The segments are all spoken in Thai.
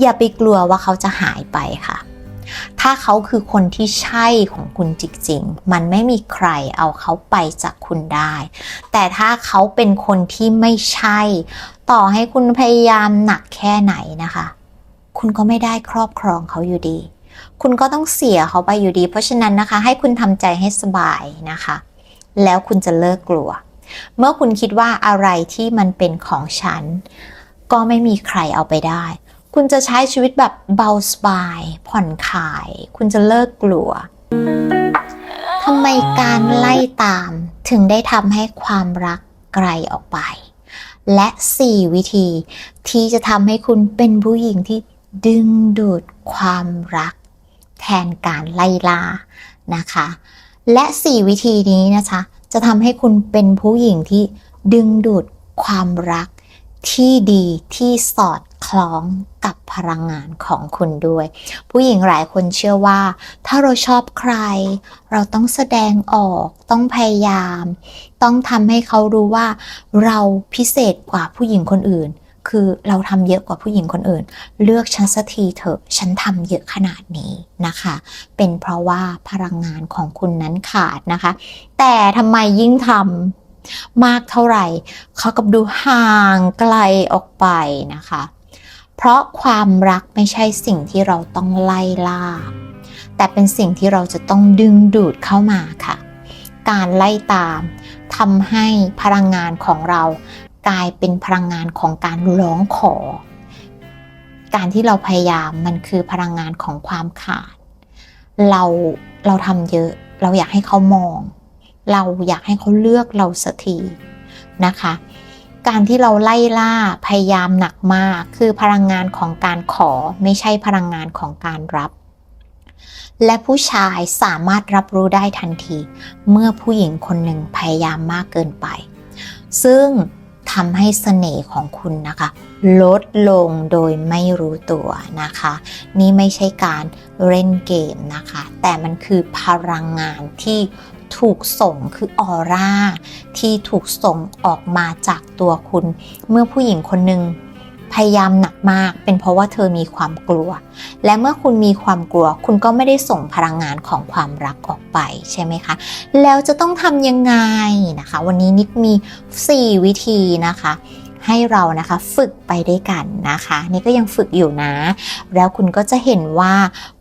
อย่าไปกลัวว่าเขาจะหายไปค่ะ ถ้าเขาคือคนที่ใช่ของคุณจริงๆ มันไม่มีใครเอาเขาไปจากคุณได้ แต่ถ้าเขาเป็นคนที่ไม่ใช่ ต่อให้คุณพยายามหนักแค่ไหนนะคะ คุณก็ไม่ได้ครอบครองเขาอยู่ดี คุณก็ต้องเสียเขาไปอยู่ดี เพราะฉะนั้นนะคะ ให้คุณทำใจให้สบายนะคะ แล้วคุณจะเลิกกลัวเมื่อคุณคิดว่าอะไรที่มันเป็นของฉัน ก็ไม่มีใครเอาไปได้ คุณจะใช้ชีวิตแบบเบาสบาย ผ่อนคลาย คุณจะเลิกกลัวทำไมการไล่ตามถึงได้ทำให้ความรักไกลออกไป และ 4 วิธีที่จะทำให้คุณเป็นผู้หญิงที่ดึงดูดความรัก แทนการไล่ล่านะคะ และ 4 วิธีนี้นะคะ จะทำให้คุณเป็นผู้หญิงที่ดึงดูดความรัก ที่ดีที่สอดคล้องกับพลังงานของคุณด้วย ผู้หญิงหลายคนเชื่อว่า ถ้าเราชอบใคร เราต้องแสดงออก ต้องพยายาม ต้องทำให้เขารู้ว่า เราพิเศษกว่าผู้หญิงคนอื่น คือเราทำเยอะกว่าผู้หญิงคนอื่น เลือกฉันสักทีเถอะ ฉันทำเยอะขนาดนี้นะคะ เป็นเพราะว่าพลังงานของคุณนั้นขาดนะคะ แต่ทำไมยิ่งทำ มากเท่าไหร่ เขากับดูห่างไกลออกไปนะคะ เพราะความรักไม่ใช่สิ่งที่เราต้องไล่ล่า แต่เป็นสิ่งที่เราจะต้องดึงดูดเข้ามาค่ะ การไล่ตามทำให้พลังงานของเรากลายเป็นพลังงานของการร้องขอ การที่เราพยายามมันคือพลังงานของความขาด เราเราทำเยอะ เราอยากให้เขามอง เราอยากให้เขาเลือกเราสักทีนะคะ การที่เราไล่ล่าพยายามหนักมากคือพลังงานของการขอไม่ใช่พลังงานของการรับ และผู้ชายสามารถรับรู้ได้ทันที เมื่อผู้หญิงคนหนึ่งพยายามมากเกินไป ซึ่งทำให้เสน่ห์ของคุณนะคะ ลดลงโดยไม่รู้ตัวนะคะ นี่ไม่ใช่การเล่นเกมนะคะ แต่มันคือพลังงานที่ ถูกส่งคือออร่าที่ถูกส่งออกมาจากตัวคุณ เมื่อผู้หญิงคนหนึ่งพยายามหนักมาก เป็นเพราะว่าเธอมีความกลัว และเมื่อคุณมีความกลัว คุณก็ไม่ได้ส่งพลังงานของความรักออกไปใช่ไหมคะ แล้วจะต้องทำยังไงนะคะ วันนี้นิดมี 4 วิธีนะคะ ให้เรานะคะฝึกไปด้วยกันนะคะ นี่ก็ยังฝึกอยู่นะ แล้วคุณก็จะเห็นว่า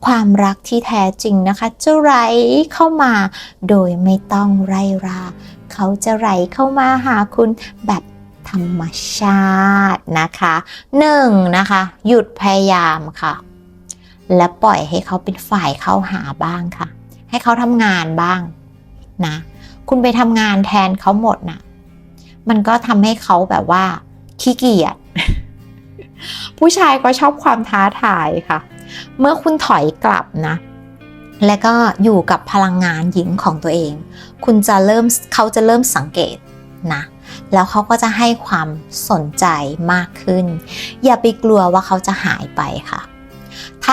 ความรักที่แท้จริงนะคะ จะไหลเข้ามาโดยไม่ต้องไร่รา เขาจะไหลเข้ามาหาคุณแบบธรรมชาตินะคะหนึ่งนะคะ หยุดพยายามค่ะ และปล่อยให้เขาเป็นฝ่ายเข้าหาบ้างค่ะ ให้เขาทำงานบ้างนะ คุณไปทำงานแทนเขาหมดนะมันก็ทำให้เขาแบบว่า ขี้เกียจผู้ชายก็ชอบความท้าทายค่ะ เมื่อคุณถอยกลับนะ และก็อยู่กับพลังงานหญิงของตัวเอง คุณจะเริ่มเขาจะเริ่มสังเกตนะแล้วเขาก็จะให้ความสนใจมากขึ้น อย่าไปกลัวว่าเขาจะหายไปค่ะ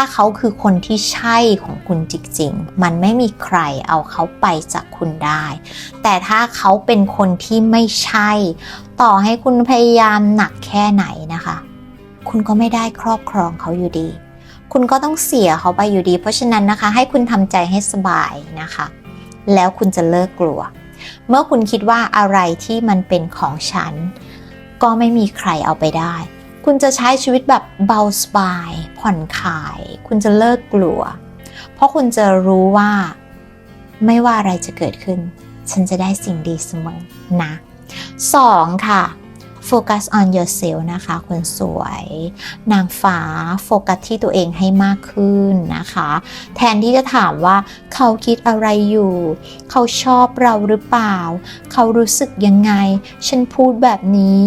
ถ้าเขาคือคนที่ใช่ของคุณจริงๆ มันไม่มีใครเอาเขาไปจากคุณได้ แต่ถ้าเขาเป็นคนที่ไม่ใช่ ต่อให้คุณพยายามหนักแค่ไหนนะคะ คุณก็ไม่ได้ครอบครองเขาอยู่ดี คุณก็ต้องเสียเขาไปอยู่ดี เพราะฉะนั้นนะคะ ให้คุณทำใจให้สบายนะคะ แล้วคุณจะเลิกกลัว เมื่อคุณคิดว่าอะไรที่มันเป็นของฉัน ก็ไม่มีใครเอาไปได้ คุณจะใช้ชีวิตแบบเบาสบาย ผ่อนคลาย คุณจะเลิกกลัว เพราะคุณจะรู้ว่า ไม่ว่าอะไรจะเกิดขึ้น ฉันจะได้สิ่งดีเสมอนะสองค่ะโฟกัส on yourself นะคะคนสวย นางฟ้าโฟกัสที่ตัวเองให้มากขึ้นนะคะ แทนที่จะถามว่าเขาคิดอะไรอยู่ เขาชอบเราหรือเปล่า เขารู้สึกยังไง ฉันพูดแบบนี้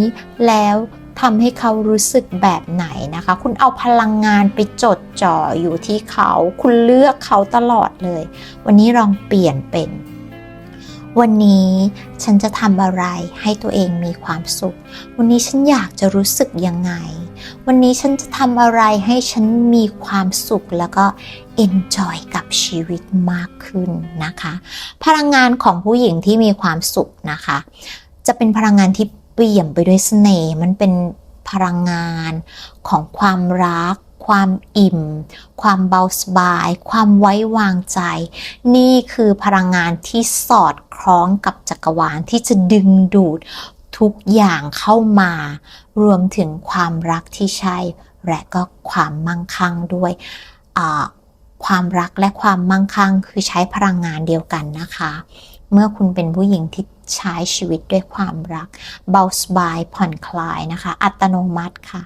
แล้ว ทำให้เขารู้สึกแบบไหนนะคะ คุณเอาพลังงานไปจดจ่ออยู่ที่เขา คุณเลือกเขาตลอดเลย วันนี้ลองเปลี่ยนเป็น วันนี้ฉันจะทำอะไรให้ตัวเองมีความสุข วันนี้ฉันอยากจะรู้สึกยังไง วันนี้ฉันจะทำอะไรให้ฉันมีความสุขแล้วก็ enjoy กับชีวิตมากขึ้นนะคะ พลังงานของผู้หญิงที่มีความสุขนะคะ จะเป็นพลังงานที่ เปี่ยมไปด้วยเสน่ห์มันเป็นพลังงานของความรัก ความอิ่ม ความเบาสบาย ความไว้วางใจ นี่คือพลังงานที่สอดคล้องกับจักรวาลที่จะดึงดูดทุกอย่างเข้ามา รวมถึงความรักที่ใช่ และก็ความมั่งคั่งด้วยความรักและความมั่งคั่งคือใช้พลังงานเดียวกันนะคะ เมื่อคุณเป็นผู้หญิงที่ใช้ชีวิตด้วยความรัก เบาสบายผ่อนคลายนะคะ อัตโนมัติค่ะ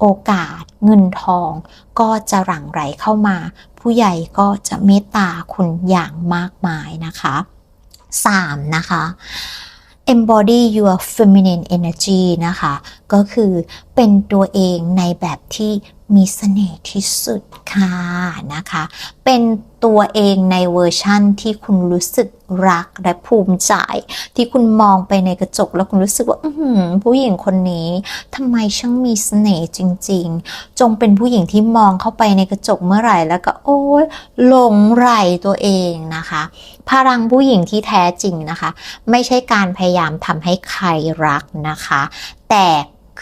โอกาสเงินทองก็จะหลั่งไหลเข้ามา ผู้ใหญ่ก็จะเมตตาคุณอย่างมากมายนะคะ 3. นะคะ embody your feminine energy นะคะ ก็คือเป็นตัวเองในแบบที่ มีเสน่ห์ที่สุดค่ะนะคะ เป็นตัวเองในเวอร์ชั่นที่คุณรู้สึกรักและภูมิใจ ที่คุณมองไปในกระจกแล้วคุณรู้สึกว่าผู้หญิงคนนี้ทำไมช่างมีเสน่ห์จริง ๆ จงเป็นผู้หญิงที่มองเข้าไปในกระจกเมื่อไหร่แล้วก็โอ้ยหลงไหลตัวเองนะคะ พลังผู้หญิงที่แท้จริงนะคะ ไม่ใช่การพยายามทำให้ใครรักนะคะ แต่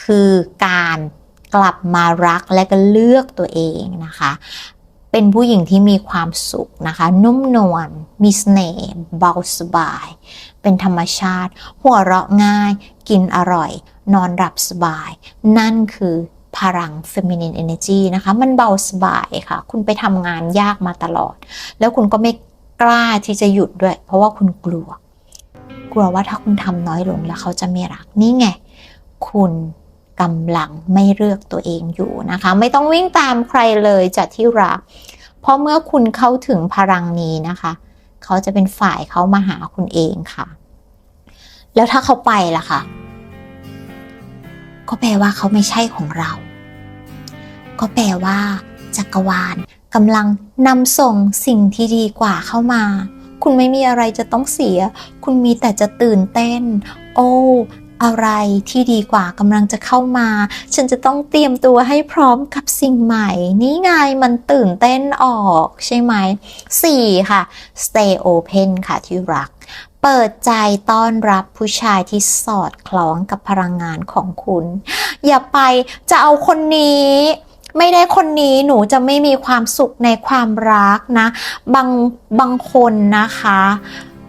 คือการ กลับมารักและก็เลือกตัวเองนะคะ เป็นผู้หญิงที่มีความสุขนะคะ นุ่มนวลมีเสน่ห์เบาสบาย เป็นธรรมชาติ หัวเราะง่าย กินอร่อย นอนหลับสบาย นั่นคือพลัง feminine energy นะคะ มันเบาสบายค่ะ คุณไปทำงานยากมาตลอด แล้วคุณก็ไม่กล้าที่จะหยุดด้วย เพราะว่าคุณกลัว กลัวว่าถ้าคุณทำน้อยลงแล้วเขาจะไม่รัก นี่ไง คุณ กำลังไม่เลือกตัวเองอยู่นะคะ ไม่ต้องวิ่งตามใครเลยจากที่รัก เพราะเมื่อคุณเข้าถึงพลังนี้นะคะ เขาจะเป็นฝ่ายเขามาหาคุณเองค่ะ แล้วถ้าเขาไปล่ะคะก็แปลว่าเขาไม่ใช่ของเรา ก็แปลว่าจักรวาลกำลังนำส่งสิ่งที่ดีกว่าเข้ามา คุณไม่มีอะไรจะต้องเสีย คุณมีแต่จะตื่นเต้น โอ้ อะไรที่ดีกว่ากำลังจะเข้ามา ฉันจะต้องเตรียมตัวให้พร้อมกับสิ่งใหม่ นี่ไงมันตื่นเต้นออกใช่ไหม 4. ค่ะ stay open ค่ะที่รัก เปิดใจต้อนรับผู้ชายที่สอดคล้องกับพลังงานของคุณ อย่าไปจะเอาคนนี้ไม่ได้คนนี้หนูจะไม่มีความสุขในความรักนะ บางบางคนนะคะ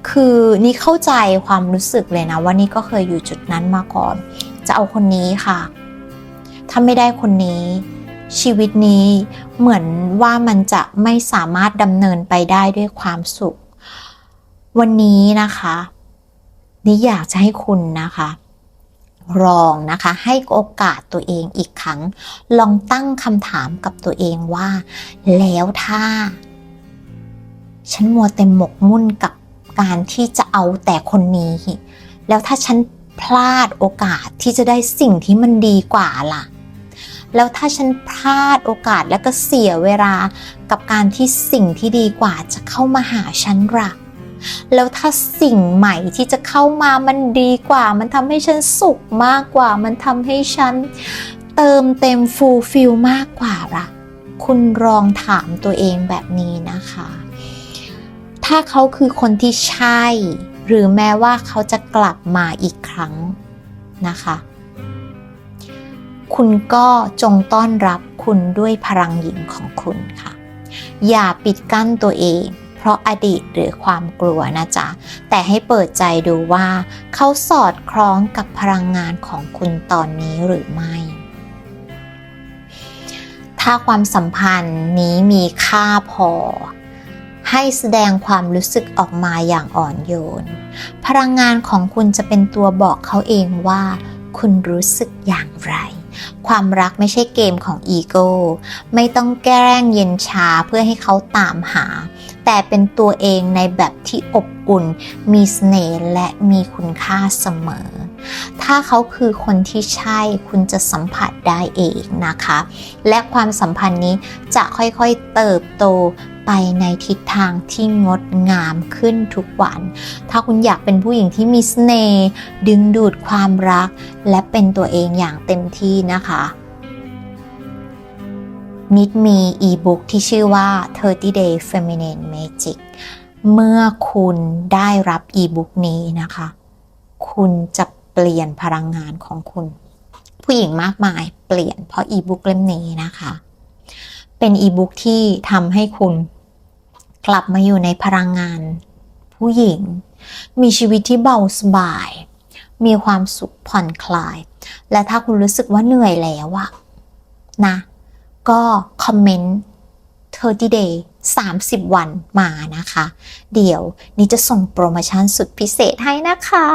คือนี่เข้าใจความรู้สึกเลยนะ ว่านี่ก็เคยอยู่จุดนั้นมาก่อน จะเอาคนนี้ค่ะถ้าไม่ได้คนนี้ ชีวิตนี้เหมือนว่ามันจะไม่สามารถดำเนินไปได้ด้วยความสุข วันนี้นะคะ นี่อยากจะให้คุณนะคะลองนะคะให้โอกาสตัวเองอีกครั้ง ลองตั้งคำถามกับตัวเองว่า แล้วถ้า ฉันมัวแต่หมกมุ่นกับ การที่จะเอาแต่คนนี้ แล้วถ้าฉันพลาดโอกาสที่จะได้สิ่งที่มันดีกว่าล่ะ แล้วถ้าฉันพลาดโอกาสแล้วก็เสียเวลากับการที่สิ่งที่ดีกว่าจะเข้ามาหาฉันล่ะ แล้วถ้าสิ่งใหม่ที่จะเข้ามามันดีกว่า มันทำให้ฉันสุขมากกว่า มันทำให้ฉันเติมเต็มฟูลฟิลมากกว่าล่ะ คุณลองถามตัวเองแบบนี้นะคะ ถ้าเขาคือคนที่ใช่ หรือแม้ว่าเขาจะกลับมาอีกครั้งนะคะ คุณก็จงต้อนรับคุณด้วยพลังหญิงของคุณค่ะ อย่าปิดกั้นตัวเอง เพราะอดีตหรือความกลัวนะจ๊ะ แต่ให้เปิดใจดูว่า เขาสอดคล้องกับพลังงานของคุณตอนนี้หรือไม่ถ้าความสัมพันธ์นี้มีค่าพอ ให้แสดงความรู้สึกออกมาอย่างอ่อนโยน พลังงานของคุณจะเป็นตัวบอกเขาเองว่า คุณรู้สึกอย่างไร ความรักไม่ใช่เกมของอีโก้ ไม่ต้องแกล้งเย็นชาเพื่อให้เขาตามหา แต่เป็นตัวเองในแบบที่อบอุ่น มีเสน่ห์และมีคุณค่าเสมอถ้าเขาคือคนที่ใช่คุณจะสัมผัสได้เองนะคะ และความสัมพันธ์นี้จะค่อยๆเติบโต ไปในทิศทางที่งดงามขึ้นทุกวัน ถ้าคุณอยากเป็นผู้หญิงที่มีเสน่ห์ดึงดูดความรัก และเป็นตัวเองอย่างเต็มที่นะคะนิดมีอีบุ๊กที่ชื่อว่า 30 Day Feminine Magic เมื่อคุณได้รับอีบุ๊กนี้นะคะ คุณจะเปลี่ยนพลังงานของคุณ ผู้หญิงมากมายเปลี่ยนเพราะอีบุ๊กเล่มนี้นะคะ เป็นอีบุ๊กที่ทำให้คุณ กลับมาอยู่ในพลังงาน ผู้หญิง มีชีวิตที่เบาสบาย มีความสุขผ่อนคลาย และถ้าคุณรู้สึกว่าเหนื่อยแล้วอะนะ ก็คอมเมนต์30 day 30 วันมานะคะ เดี๋ยวนี้จะส่งโปรโมชั่นสุดพิเศษให้นะคะ